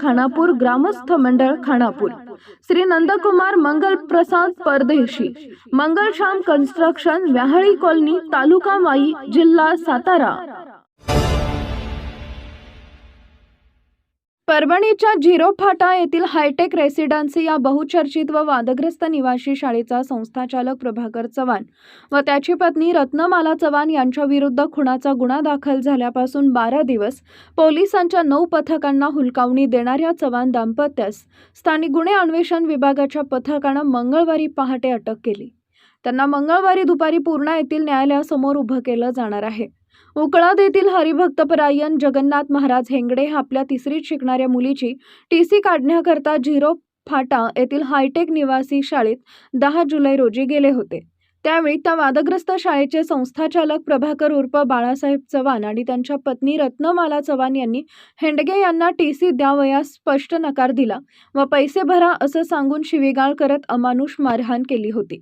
खानापूर ग्रामस्थ मंडळ खानापूर. श्री नंदकुमार मंगल प्रसाद परदेशी. मंगलश्याम कन्स्ट्रक्शन व्याहाळी कॉलनी तालुका माई जिल्हा सातारा. परभणीच्या झिरो फाटा येथील हायटेक रेसिडेन्सी या बहुचर्चित व वादग्रस्त निवासी शाळेचा संस्थाचालक प्रभाकर चव्हाण व त्याची पत्नी रत्नमाला चव्हाण यांच्या विरुद्ध खुनाचा गुन्हा दाखल झाल्यापासून बारा दिवस पोलिसांच्या नऊ पथकांना हुलकावणी देणाऱ्या चव्हाण दाम्पत्यास स्थानिक गुन्हे अन्वेषण विभागाच्या पथकानं मंगळवारी पहाटे अटक केली. त्यांना मंगळवारी दुपारी पूर्णा येथील न्यायालयासमोर उभं केलं जाणार आहे. उकळाद येथील हरिभक्तपरायण जगन्नाथ महाराज हेंगडे हा आपल्या तिसरीत शिकणाऱ्या मुलीची टी सी काढण्याकरता झिरो फाटा येथील हायटेक निवासी शाळेत दहा जुलै रोजी गेले होते. त्यावेळी त्या वादग्रस्त शाळेचे संस्थाचालक प्रभाकर उर्फ बाळासाहेब चव्हाण आणि त्यांच्या पत्नी रत्नमाला चव्हाण यांनी हेंडगे यांना टी सी द्यावयास स्पष्ट नकार दिला व पैसे भरा असं सांगून शिवीगाळ करत अमानुष मारहाण केली होती.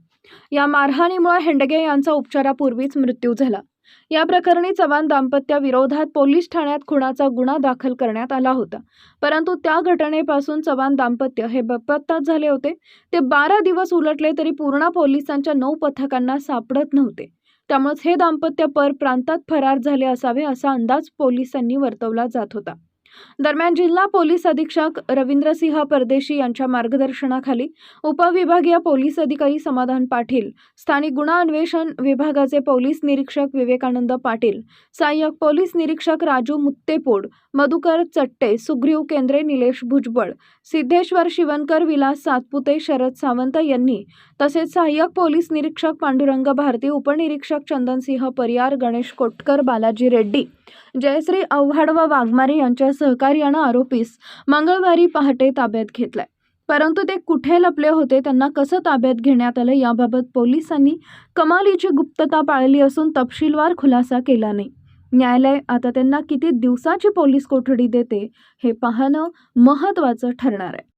या मारहाणीमुळे हेंडगे यांचा उपचारापूर्वीच मृत्यू झाला. या प्रकरणी चव्हाण दाम्पत्याविरोधात पोलीस ठाण्यात खुणाचा गुन्हा दाखल करण्यात आला होता. परंतु त्या घटनेपासून चव्हाण दाम्पत्य हे बेपत्ताच झाले होते. ते बारा दिवस उलटले तरी पूर्णा पोलिसांच्या नऊ पथकांना सापडत नव्हते. त्यामुळेच हे दाम्पत्य पर प्रांतात फरार झाले असावे असा अंदाज पोलिसांनी वर्तवला जात होता. दरम्यान जिल्हा पोलीस अधीक्षक रवींद्रसिंह परदेशी यांच्या मार्गदर्शनाखाली उपविभागीय पोलीस अधिकारी समाधान पाटील स्थानिक गुन्हा अन्वेषण विभागाचे पोलीस निरीक्षक विवेकानंद पाटील सहाय्यक पोलीस निरीक्षक राजू मुत्तेपोड मधुकर चट्टे सुग्रीव केंद्रे निलेश भुजबळ सिद्धेश्वर शिवनकर विलास सातपुते शरद सावंत यांनी तसेच सहाय्यक पोलीस निरीक्षक पांडुरंग भारती उपनिरीक्षक चंदनसिंह परियार गणेश कोटकर बालाजी रेड्डी जयश्री आव्हाड व वाघमारे यांच्या सहकार्यानं आरोपीस मंगळवारी पहाटे ताब्यात घेतलाय. परंतु ते कुठे लपले होते त्यांना कसं ताब्यात घेण्यात आलं याबाबत पोलिसांनी कमालीची गुप्तता पाळली असून तपशीलवार खुलासा केला नाही. न्यायालय आता त्यांना किती दिवसाची पोलीस कोठडी देते हे पाहणं महत्त्वाचं ठरणार आहे.